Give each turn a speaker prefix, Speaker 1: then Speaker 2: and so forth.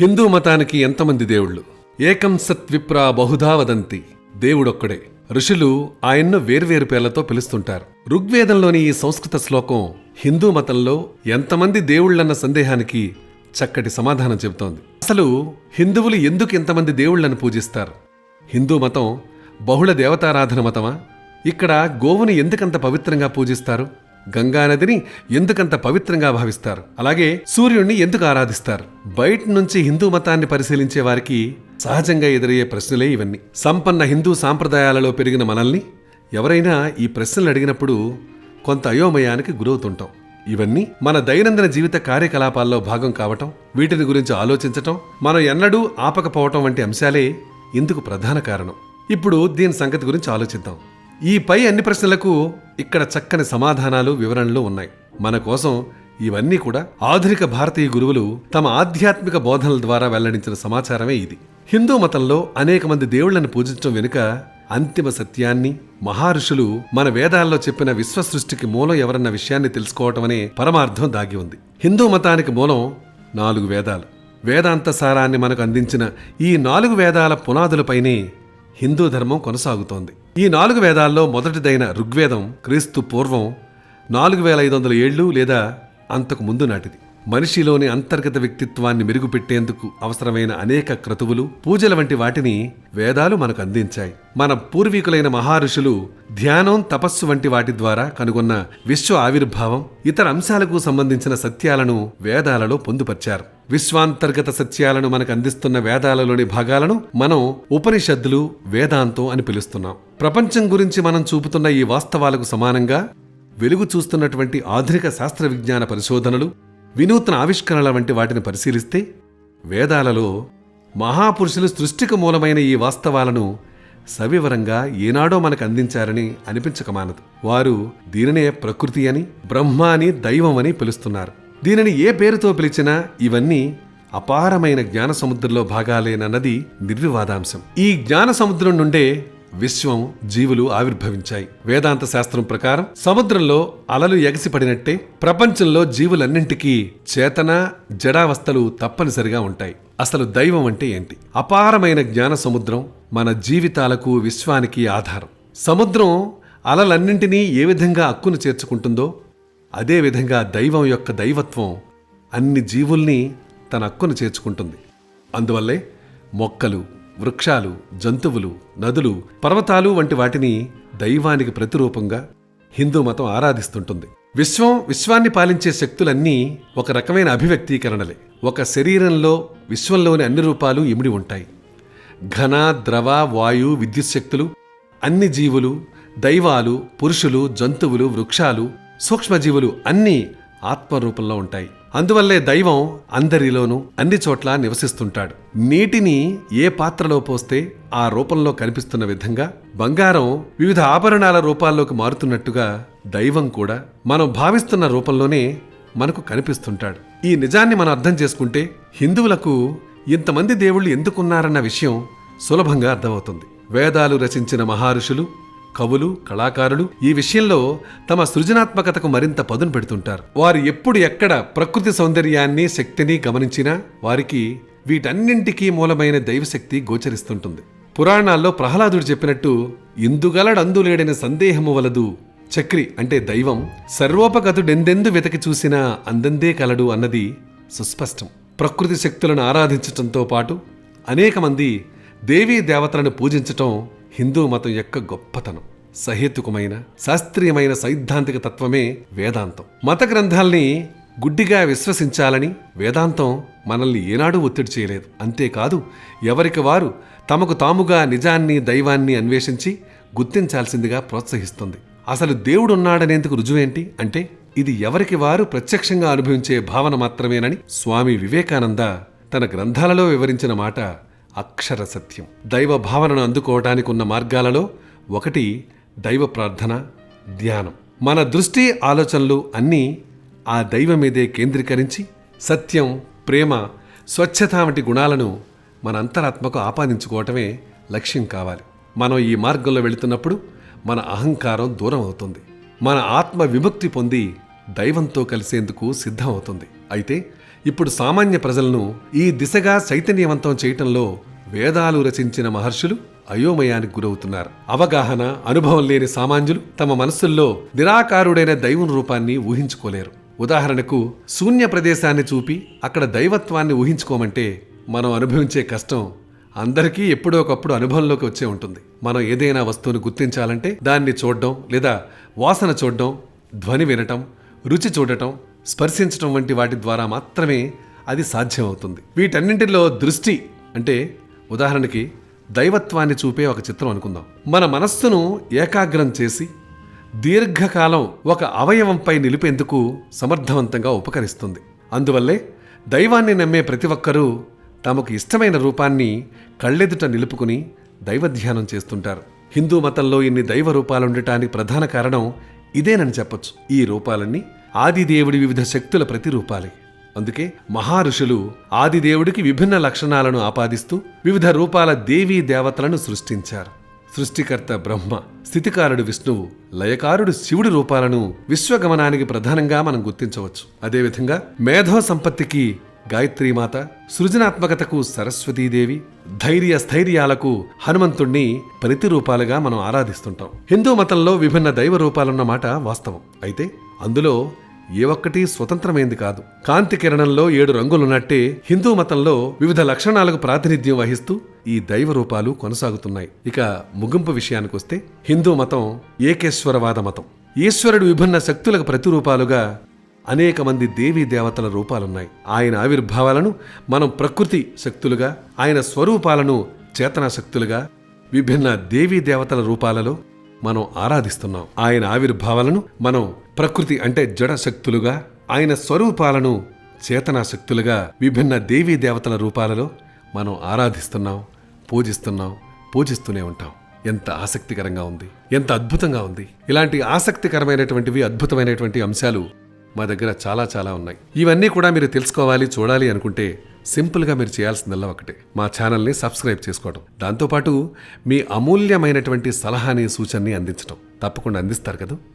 Speaker 1: హిందూ మతానికి ఎంతమంది దేవుళ్ళు? ఏకం సత్ విప్రా బహుధా వదంతి. దేవుడొక్కడే. ఋషులు ఆయన్ను వేర్వేరు పేర్లతో పిలుస్తుంటారు. ఋగ్వేదంలోని ఈ సంస్కృత శ్లోకం హిందూ మతంలో ఎంతమంది దేవుళ్ళన్న సందేహానికి చక్కటి సమాధానం చెబుతోంది. అసలు హిందువులు ఎందుకు ఎంతమంది దేవుళ్ళను పూజిస్తారు? హిందూ మతం బహుళ దేవతారాధన మతమా? ఇక్కడ గోవుని ఎందుకంత పవిత్రంగా పూజిస్తారు? గంగానదిని ఎందుకంత పవిత్రంగా భావిస్తారు? అలాగే సూర్యుణ్ణి ఎందుకు ఆరాధిస్తారు? బయట నుంచి హిందూ మతాన్ని పరిశీలించే వారికి సహజంగా ఎదురయ్యే ప్రశ్నలే ఇవన్నీ. సంపన్న హిందూ సాంప్రదాయాలలో పెరిగిన మనల్ని ఎవరైనా ఈ ప్రశ్నలు అడిగినప్పుడు కొంత అయోమయానికి గురవుతుంటాం. ఇవన్నీ మన దైనందిన జీవిత కార్యకలాపాల్లో భాగం కావటం వీటిని గురించి ఆలోచించటం మనం ఎన్నడూ ఆపకపోవటం వంటి అంశాలే ఇందుకు ప్రధాన కారణం. ఇప్పుడు దీని సంగతి గురించి ఆలోచిద్దాం. ఈ పై అన్ని ప్రశ్నలకు ఇక్కడ చక్కని సమాధానాలు వివరణలు ఉన్నాయి. మన కోసం ఇవన్నీ కూడా ఆధునిక భారతీయ గురువులు తమ ఆధ్యాత్మిక బోధనల ద్వారా వెల్లడించిన సమాచారమే ఇది. హిందూ మతంలో అనేక మంది దేవుళ్ళను పూజించడం వెనుక అంతిమ సత్యాన్ని మహారుషులు మన వేదాల్లో చెప్పిన విశ్వ సృష్టికి మూలం ఎవరన్న విషయాన్ని తెలుసుకోవటమనే పరమార్థం దాగి ఉంది. హిందూ మతానికి మూలం నాలుగు వేదాలు. వేదాంత సారాన్ని మనకు అందించిన ఈ నాలుగు వేదాల పునాదులపైనే హిందూ ధర్మం కొనసాగుతోంది. ఈ నాలుగు వేదాల్లో మొదటిదైన ఋగ్వేదం క్రీస్తు పూర్వం నాలుగు వేల ఐదు వందల ఏళ్ళు లేదా అంతకు ముందు నాటిది. మనిషిలోని అంతర్గత వ్యక్తిత్వాన్ని మెరుగుపెట్టేందుకు అవసరమైన అనేక క్రతువులు పూజల వంటి వాటిని వేదాలు మనకు అందించాయి. మన పూర్వీకులైన మహారుషులు ధ్యానం తపస్సు వంటి వాటి ద్వారా కనుగొన్న విశ్వ ఆవిర్భావం ఇతర అంశాలకు సంబంధించిన సత్యాలను వేదాలలో పొందుపర్చారు. విశ్వాంతర్గత సత్యాలను మనకు అందిస్తున్న వేదాలలోని భాగాలను మనం ఉపనిషత్తులు వేదాంతం అని పిలుస్తున్నాం. ప్రపంచం గురించి మనం చూపుతున్న ఈ వాస్తవాలకు సమానంగా వెలుగు చూస్తున్నటువంటి ఆధునిక శాస్త్ర విజ్ఞాన పరిశోధనలు వినూత్న ఆవిష్కరణల వంటి వాటిని పరిశీలిస్తే వేదాలలో మహాపురుషులు సృష్టికి మూలమైన ఈ వాస్తవాలను సవివరంగా ఏనాడో మనకు అందించారని అనిపించకమానదు వారు దీనినే ప్రకృతి అని బ్రహ్మ అని దైవం అని పిలుస్తున్నారు. దీనిని ఏ పేరుతో పిలిచినా ఇవన్నీ అపారమైన జ్ఞాన సముద్రంలో భాగాలేనన్నది నిర్వివాదాంశం. ఈ జ్ఞాన సముద్రం నుండే విశ్వం జీవులు ఆవిర్భవించాయి. వేదాంత శాస్త్రం ప్రకారం సముద్రంలో అలలు ఎగసిపడినట్టే ప్రపంచంలో జీవులన్నింటికీ చేతన జడావస్థలు తప్పనిసరిగా ఉంటాయి. అసలు దైవం అంటే ఏంటి? అపారమైన జ్ఞాన సముద్రం మన జీవితాలకు విశ్వానికి ఆధారం. సముద్రం అలలన్నింటినీ ఏ విధంగా అక్కును చేర్చుకుంటుందో అదే విధంగా దైవం యొక్క దైవత్వం అన్ని జీవుల్ని తన అక్కును చేర్చుకుంటుంది. అందువల్లే మొక్కలు వృక్షాలు జంతువులు నదులు పర్వతాలు వంటి వాటిని దైవానికి ప్రతిరూపంగా హిందూ మతం ఆరాధిస్తుంటుంది. విశ్వం విశ్వాన్ని పాలించే శక్తులన్నీ ఒక రకమైన అభివ్యక్తీకరణలే. ఒక శరీరంలో విశ్వంలోని అన్ని రూపాలు ఇమిడి ఉంటాయి. ఘన ద్రవ వాయు విద్యుత్ శక్తులు అన్ని జీవులు దైవాలు పురుషులు జంతువులు వృక్షాలు సూక్ష్మజీవులు అన్నీ ఆత్మరూపంలో ఉంటాయి. అందువల్లే దైవం అందరిలోనూ అన్ని చోట్ల నివసిస్తుంటాడు. నీటిని ఏ పాత్రలో పోస్తే ఆ రూపంలో కనిపిస్తున్న విధంగా బంగారం వివిధ ఆభరణాల రూపాల్లోకి మారుతున్నట్టుగా దైవం కూడా మనం భావిస్తున్న రూపంలోనే మనకు కనిపిస్తుంటాడు. ఈ నిజాన్ని మనం అర్థం చేసుకుంటే హిందువులకు ఇంతమంది దేవుళ్ళు ఎందుకున్నారన్న విషయం సులభంగా అర్థమవుతుంది. వేదాలు రచించిన మహారుషులు కవులు కళాకారులు ఈ విషయంలో తమ సృజనాత్మకతకు మరింత పదును పెడుతుంటారు. వారు ఎప్పుడు ఎక్కడ ప్రకృతి సౌందర్యాన్ని శక్తిని గమనించినా వారికి వీటన్నింటికీ మూలమైన దైవశక్తి గోచరిస్తుంటుంది. పురాణాల్లో ప్రహ్లాదుడు చెప్పినట్టు ఇందుగలడందులేడని సందేహము వలదు. చక్రి అంటే దైవం సర్వోపగతుడెందెందు వెతకి చూసినా అందందే కలడు అన్నది సుస్పష్టం. ప్రకృతి శక్తులను ఆరాధించటంతో పాటు అనేక మంది దేవీ దేవతలను పూజించటం హిందూ మతం యొక్క గొప్పతనం. సహేతుకమైన శాస్త్రీయమైన సైద్ధాంతిక తత్వమే వేదాంతం. మత గ్రంథాల్ని గుడ్డిగా విశ్వసించాలని వేదాంతం మనల్ని ఏనాడూ ఒత్తిడి చేయలేదు. అంతేకాదు ఎవరికి వారు తమకు తాముగా నిజాన్ని దైవాన్ని అన్వేషించి గుర్తించాల్సిందిగా ప్రోత్సహిస్తుంది. అసలు దేవుడున్నాడనేందుకు రుజువేంటి? అంటే ఇది ఎవరికి వారు ప్రత్యక్షంగా అనుభవించే భావన మాత్రమేనని స్వామి వివేకానంద తన గ్రంథాలలో వివరించిన మాట అక్షర సత్యం. దైవ భావనను అందుకోవటానికి ఉన్న మార్గాలలో ఒకటి దైవ ప్రార్థన ధ్యానం. మన దృష్టి ఆలోచనలు అన్నీ ఆ దైవం మీదే కేంద్రీకరించి సత్యం ప్రేమ స్వచ్ఛత వంటి గుణాలను మన అంతరాత్మకు ఆపాదించుకోవటమే లక్ష్యం కావాలి. మనం ఈ మార్గంలో వెళుతున్నప్పుడు మన అహంకారం దూరం అవుతుంది. మన ఆత్మ విముక్తి పొంది దైవంతో కలిసేందుకు సిద్ధం అవుతుంది అయితే ఇప్పుడు సామాన్య ప్రజలను ఈ దిశగా చైతన్యవంతం చేయటంలో వేదాలు రచించిన మహర్షులు అయోమయానికి గురవుతున్నారు. అవగాహన అనుభవం లేని సామాన్యులు తమ మనస్సుల్లో నిరాకారుడైన దైవం రూపాన్ని ఊహించుకోలేరు. ఉదాహరణకు శూన్య ప్రదేశాన్ని చూపి అక్కడ దైవత్వాన్ని ఊహించుకోమంటే మనం అనుభవించే కష్టం అందరికీ ఎప్పుడో ఒకప్పుడు అనుభవంలోకి వచ్చే ఉంటుంది. మనం ఏదైనా వస్తువును గుర్తించాలంటే దాన్ని చూడడం లేదా వాసన చూడడం ధ్వని వినటం రుచి చూడటం స్పర్శించటం వంటి వాటి ద్వారా మాత్రమే అది సాధ్యమవుతుంది. వీటన్నింటిలో దృష్టి అంటే ఉదాహరణకి దైవత్వాన్ని చూపే ఒక చిత్రం అనుకుందాం. మన మనస్సును ఏకాగ్రం చేసి దీర్ఘకాలం ఒక అవయవంపై నిలిపేందుకు సమర్థవంతంగా ఉపకరిస్తుంది. అందువల్లే దైవాన్ని నమ్మే ప్రతి ఒక్కరూ తమకు ఇష్టమైన రూపాన్ని కళ్ళెదుట నిలుపుకుని దైవధ్యానం చేస్తుంటారు. హిందూ మతంలో ఇన్ని దైవ రూపాలుండటానికి ప్రధాన కారణం ఇదేనని చెప్పొచ్చు. ఈ రూపాలన్నీ ఆదిదేవుడి వివిధ శక్తుల ప్రతిరూపాలే. అందుకే మహారుషులు ఆదిదేవుడికి విభిన్న లక్షణాలను ఆపాదిస్తూ వివిధ రూపాల దేవీ దేవతలను సృష్టించారు. సృష్టికర్త బ్రహ్మ స్థితికారుడు విష్ణువు లయకారుడు శివుడి రూపాలను విశ్వగమనానికి ప్రధానంగా మనం గుర్తించవచ్చు. అదేవిధంగా మేధో సంపత్తికి గాయత్రీమాత సృజనాత్మకతకు సరస్వతీదేవి ధైర్య స్థైర్యాలకు హనుమంతుణ్ణి ప్రతిరూపాలుగా మనం ఆరాధిస్తుంటాం. హిందూ మతంలో విభిన్న దైవ రూపాలున్న మాట వాస్తవం. అయితే అందులో ఏ ఒక్కటి స్వతంత్రమైంది కాదు. కాంతి కిరణంలో ఏడు రంగులున్నట్టే హిందూ మతంలో వివిధ లక్షణాలకు ప్రాతినిధ్యం వహిస్తూ ఈ దైవ రూపాలు కొనసాగుతున్నాయి. ఇక ముగింపు విషయానికొస్తే హిందూ మతం ఏకేశ్వరవాద మతం. ఈశ్వరుడు విభిన్న శక్తులకు ప్రతిరూపాలుగా అనేక మంది దేవీ దేవతల రూపాలున్నాయి. ఆయన ఆవిర్భావాలను మనం ప్రకృతి శక్తులుగా ఆయన స్వరూపాలను చేతనా శక్తులుగా విభిన్న దేవీ దేవతల రూపాలలో మనం ఆరాధిస్తున్నాం. ఆయన ఆవిర్భావాలను మనం ప్రకృతి అంటే జడ శక్తులుగా ఆయన స్వరూపాలను చేతనా శక్తులుగా విభిన్న దేవీ దేవతల రూపాలలో మనం ఆరాధిస్తున్నాం పూజిస్తున్నాం పూజిస్తూనే ఉంటాం. ఎంత ఆసక్తికరంగా ఉంది ఎంత అద్భుతంగా ఉంది. ఇలాంటి ఆసక్తికరమైనటువంటివి అద్భుతమైనటువంటి అంశాలు మా దగ్గర చాలా చాలా ఉన్నాయి. ఇవన్నీ కూడా మీరు తెలుసుకోవాలి చూడాలి అనుకుంటే సింపుల్గా మీరు చేయాల్సిందల్లా ఒకటే. మా ఛానల్ని సబ్స్క్రైబ్ చేసుకోవడం. దాంతోపాటు మీ అమూల్యమైనటువంటి సలహాని సూచనని అందించడం తప్పకుండా అందిస్తారు కదా?